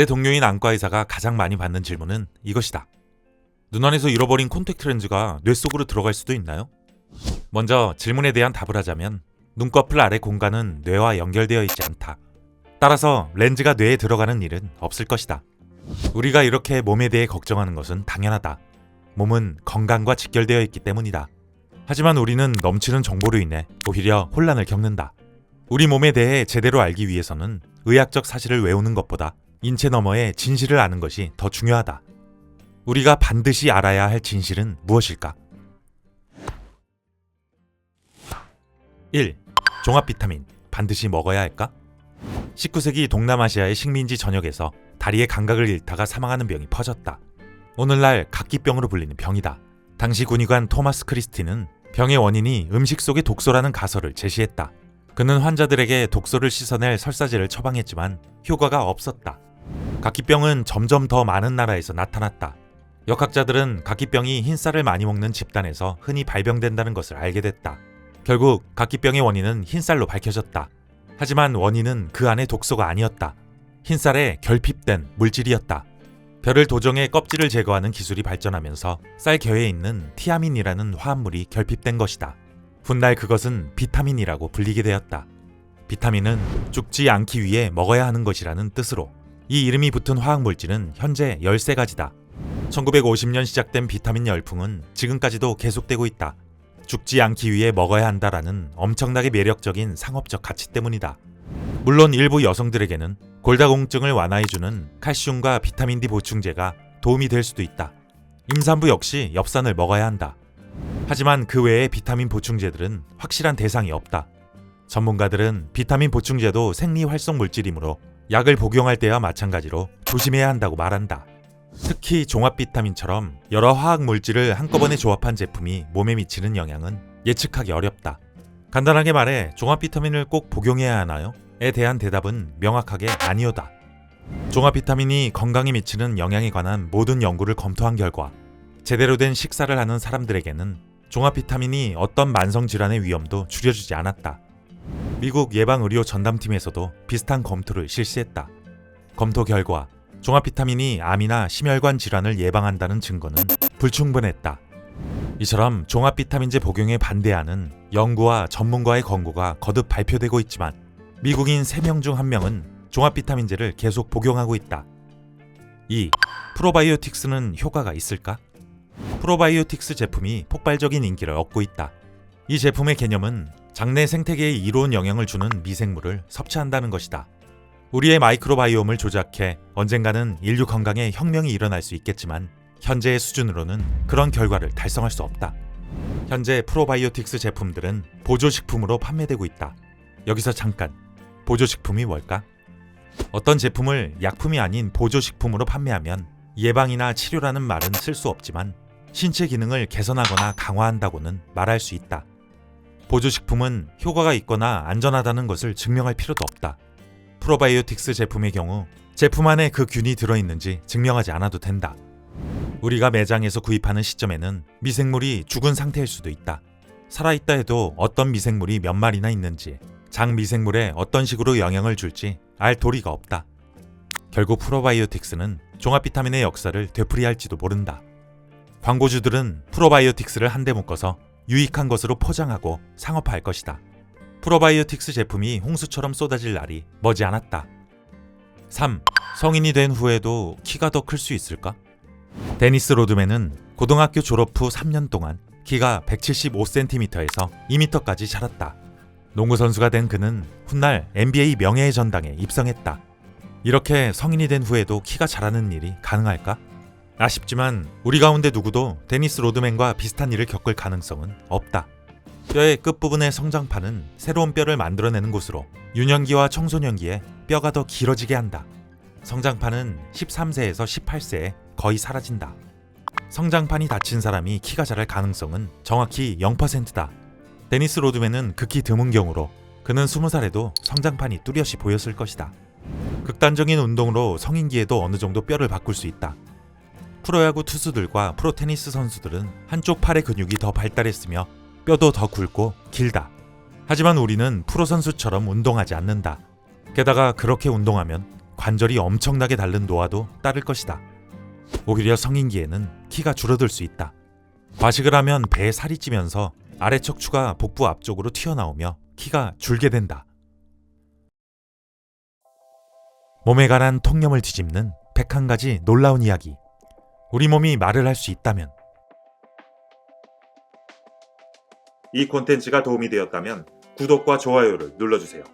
내 동료인 안과 의사가 가장 많이 받는 질문은 이것이다. 눈 안에서 잃어버린 콘택트 렌즈가 뇌 속으로 들어갈 수도 있나요? 먼저 질문에 대한 답을 하자면 눈꺼풀 아래 공간은 뇌와 연결되어 있지 않다. 따라서 렌즈가 뇌에 들어가는 일은 없을 것이다. 우리가 이렇게 몸에 대해 걱정하는 것은 당연하다. 몸은 건강과 직결되어 있기 때문이다. 하지만 우리는 넘치는 정보로 인해 오히려 혼란을 겪는다. 우리 몸에 대해 제대로 알기 위해서는 의학적 사실을 외우는 것보다 인체 너머의 진실을 아는 것이 더 중요하다. 우리가 반드시 알아야 할 진실은 무엇일까? 1. 종합 비타민 반드시 먹어야 할까? 19세기 동남아시아의 식민지 전역에서 다리의 감각을 잃다가 사망하는 병이 퍼졌다. 오늘날 각기병으로 불리는 병이다. 당시 군의관 토마스 크리스티는 병의 원인이 음식 속의 독소라는 가설을 제시했다. 그는 환자들에게 독소를 씻어낼 설사제를 처방했지만 효과가 없었다. 각기병은 점점 더 많은 나라에서 나타났다. 역학자들은 각기병이 흰쌀을 많이 먹는 집단에서 흔히 발병된다는 것을 알게 됐다. 결국 각기병의 원인은 흰쌀로 밝혀졌다. 하지만 원인은 그 안에 독소가 아니었다. 흰쌀에 결핍된 물질이었다. 벼를 도정해 껍질을 제거하는 기술이 발전하면서 쌀 겨에 있는 티아민이라는 화합물이 결핍된 것이다. 훗날 그것은 비타민이라고 불리게 되었다. 비타민은 죽지 않기 위해 먹어야 하는 것이라는 뜻으로 이 이름이 붙은 화학물질은 현재 13가지다. 1950년 시작된 비타민 열풍은 지금까지도 계속되고 있다. 죽지 않기 위해 먹어야 한다라는 엄청나게 매력적인 상업적 가치 때문이다. 물론 일부 여성들에게는 골다공증을 완화해주는 칼슘과 비타민 D 보충제가 도움이 될 수도 있다. 임산부 역시 엽산을 먹어야 한다. 하지만 그 외의 비타민 보충제들은 확실한 대상이 없다. 전문가들은 비타민 보충제도 생리 활성 물질이므로 약을 복용할 때와 마찬가지로 조심해야 한다고 말한다. 특히 종합 비타민처럼 여러 화학 물질을 한꺼번에 조합한 제품이 몸에 미치는 영향은 예측하기 어렵다. 간단하게 말해 종합 비타민을 꼭 복용해야 하나요? 에 대한 대답은 명확하게 아니오다. 종합 비타민이 건강에 미치는 영향에 관한 모든 연구를 검토한 결과 제대로 된 식사를 하는 사람들에게는 종합 비타민이 어떤 만성 질환의 위험도 줄여주지 않았다. 미국 예방의료 전담팀에서도 비슷한 검토를 실시했다. 검토 결과 종합 비타민이 암이나 심혈관 질환을 예방한다는 증거는 불충분했다. 이처럼 종합 비타민제 복용에 반대하는 연구와 전문가의 권고가 거듭 발표되고 있지만 미국인 3명 중 1명은 종합 비타민제를 계속 복용하고 있다. 2. 프로바이오틱스는 효과가 있을까? 프로바이오틱스 제품이 폭발적인 인기를 얻고 있다. 이 제품의 개념은 장내 생태계에 이로운 영향을 주는 미생물을 섭취한다는 것이다. 우리의 마이크로바이옴을 조작해 언젠가는 인류 건강에 혁명이 일어날 수 있겠지만 현재의 수준으로는 그런 결과를 달성할 수 없다. 현재 프로바이오틱스 제품들은 보조식품으로 판매되고 있다. 여기서 잠깐 보조식품이 뭘까? 어떤 제품을 약품이 아닌 보조식품으로 판매하면 예방이나 치료라는 말은 쓸 수 없지만 신체 기능을 개선하거나 강화한다고는 말할 수 있다. 보조식품은 효과가 있거나 안전하다는 것을 증명할 필요도 없다. 프로바이오틱스 제품의 경우 제품 안에 그 균이 들어있는지 증명하지 않아도 된다. 우리가 매장에서 구입하는 시점에는 미생물이 죽은 상태일 수도 있다. 살아있다 해도 어떤 미생물이 몇 마리나 있는지, 장 미생물에 어떤 식으로 영향을 줄지 알 도리가 없다. 결국 프로바이오틱스는 종합 비타민의 역사를 되풀이할지도 모른다. 광고주들은 프로바이오틱스를 한데 묶어서 유익한 것으로 포장하고 상업화할 것이다. 프로바이오틱스 제품이 홍수처럼 쏟아질 날이 머지 않았다. 3. 성인이 된 후에도 키가 더 클 수 있을까? 데니스 로드맨은 고등학교 졸업 후 3년 동안 키가 175cm에서 2m까지 자랐다. 농구 선수가 된 그는 훗날 NBA 명예의 전당에 입성했다. 이렇게 성인이 된 후에도 키가 자라는 일이 가능할까? 아쉽지만 우리 가운데 누구도 데니스 로드맨과 비슷한 일을 겪을 가능성은 없다. 뼈의 끝부분의 성장판은 새로운 뼈를 만들어내는 곳으로 유년기와 청소년기에 뼈가 더 길어지게 한다. 성장판은 13세에서 18세에 거의 사라진다. 성장판이 닫힌 사람이 키가 자랄 가능성은 정확히 0%다. 데니스 로드맨은 극히 드문 경우로 그는 20살에도 성장판이 뚜렷이 보였을 것이다. 극단적인 운동으로 성인기에도 어느 정도 뼈를 바꿀 수 있다. 프로야구 투수들과 프로테니스 선수들은 한쪽 팔의 근육이 더 발달했으며 뼈도 더 굵고 길다. 하지만 우리는 프로 선수처럼 운동하지 않는다. 게다가 그렇게 운동하면 관절이 엄청나게 다른 노화도 따를 것이다. 오히려 성인기에는 키가 줄어들 수 있다. 과식을 하면 배에 살이 찌면서 아래 척추가 복부 앞쪽으로 튀어나오며 키가 줄게 된다. 몸에 관한 통념을 뒤집는 101가지 놀라운 이야기. 우리 몸이 말을 할 수 있다면 이 콘텐츠가 도움이 되었다면 구독과 좋아요를 눌러주세요.